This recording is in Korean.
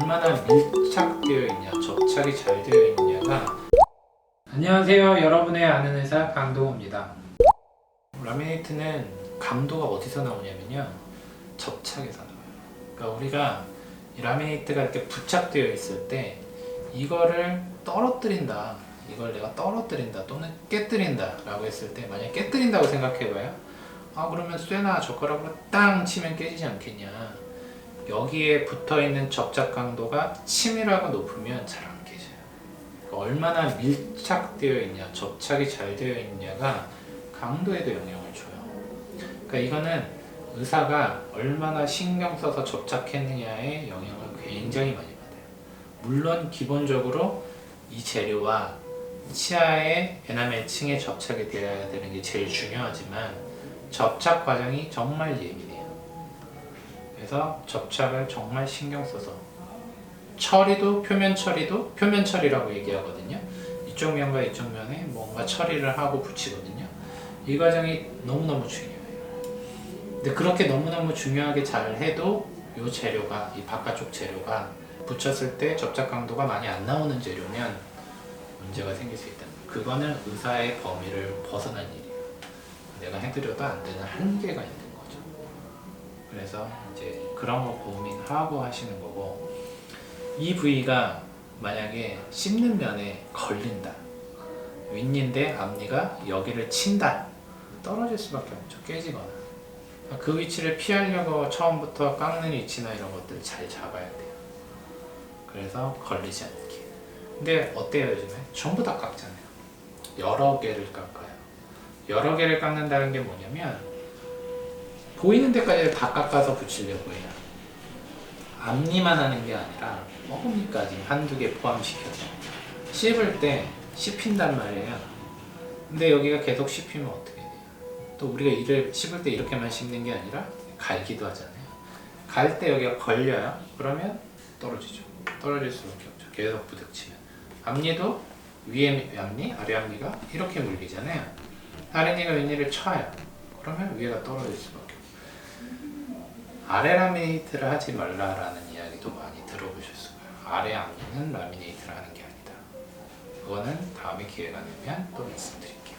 얼마나 밀착되어 있냐, 접착이 잘 되어 있느냐가 안녕하세요. 여러분의 아는 의사 강동호입니다. 라미네이트는 감도가 어디서 나오냐면요. 접착에서 나와요. 그러니까 우리가 이 라미네이트가 이렇게 부착되어 있을 때 이거를 떨어뜨린다. 이걸 내가 떨어뜨린다 또는 깨뜨린다 라고 했을 때 만약 깨뜨린다고 생각해봐요. 아 그러면 쇠나 젓가락으로 땅 치면 깨지지 않겠냐. 여기에 붙어 있는 접착 강도가 치밀하고 높으면 잘 안 깨져요. 그러니까 얼마나 밀착되어 있냐, 접착이 잘 되어 있냐가 강도에도 영향을 줘요. 그러니까 이거는 의사가 얼마나 신경 써서 접착했느냐에 영향을 굉장히 많이 받아요. 물론 기본적으로 이 재료와 치아의 에나멜 층에 접착이 되어야 되는 게 제일 중요하지만 접착 과정이 정말 예민해요. 그래서 접착을 정말 신경 써서 처리도 표면 처리도 표면 처리라고 얘기하거든요. 이쪽 면과 이쪽 면에 뭔가 처리를 하고 붙이거든요. 이 과정이 너무너무 중요해요. 근데 그렇게 너무너무 중요하게 잘 해도 이 재료가 이 바깥쪽 재료가 붙였을 때 접착 강도가 많이 안 나오는 재료면 문제가 생길 수 있다. 그거는 의사의 범위를 벗어난 일이에요. 내가 해드려도 안 되는 한계가 있는. 그래서 이제 그런 거 고민하고 하시는 거고 이 부위가 만약에 씹는 면에 걸린다. 윗니인데 앞니가 여기를 친다. 떨어질 수밖에 없죠. 깨지거나. 그 위치를 피하려고 처음부터 깎는 위치나 이런 것들을 잘 잡아야 돼요. 그래서 걸리지 않게. 근데 어때요 요즘에? 전부 다 깎잖아요. 여러 개를 깎아요. 여러 개를 깎는다는 게 뭐냐면 보이는 데까지 다 깎아서 붙이려고 해요. 앞니만 하는 게 아니라 어금니까지 한두 개 포함시켜서 씹을 때 씹힌단 말이에요. 근데 여기가 계속 씹히면 어떻게 돼요? 또 우리가 이를 씹을 때 이렇게만 씹는 게 아니라 갈기도 하잖아요. 갈 때 여기가 걸려요. 그러면 떨어지죠. 떨어질 수밖에 없죠. 계속 부딪히면. 앞니도 위에 앞니, 아래 앞니가 이렇게 물리잖아요. 아랫니가 윗니를 쳐요. 그러면 위에가 떨어질 수밖에. 아래 라미네이트를 하지 말라라는 이야기도 많이 들어보셨을 거예요. 아래 앞니는 라미네이트를 하는 게 아니다. 그거는 다음에 기회가 되면 또 말씀드릴게요.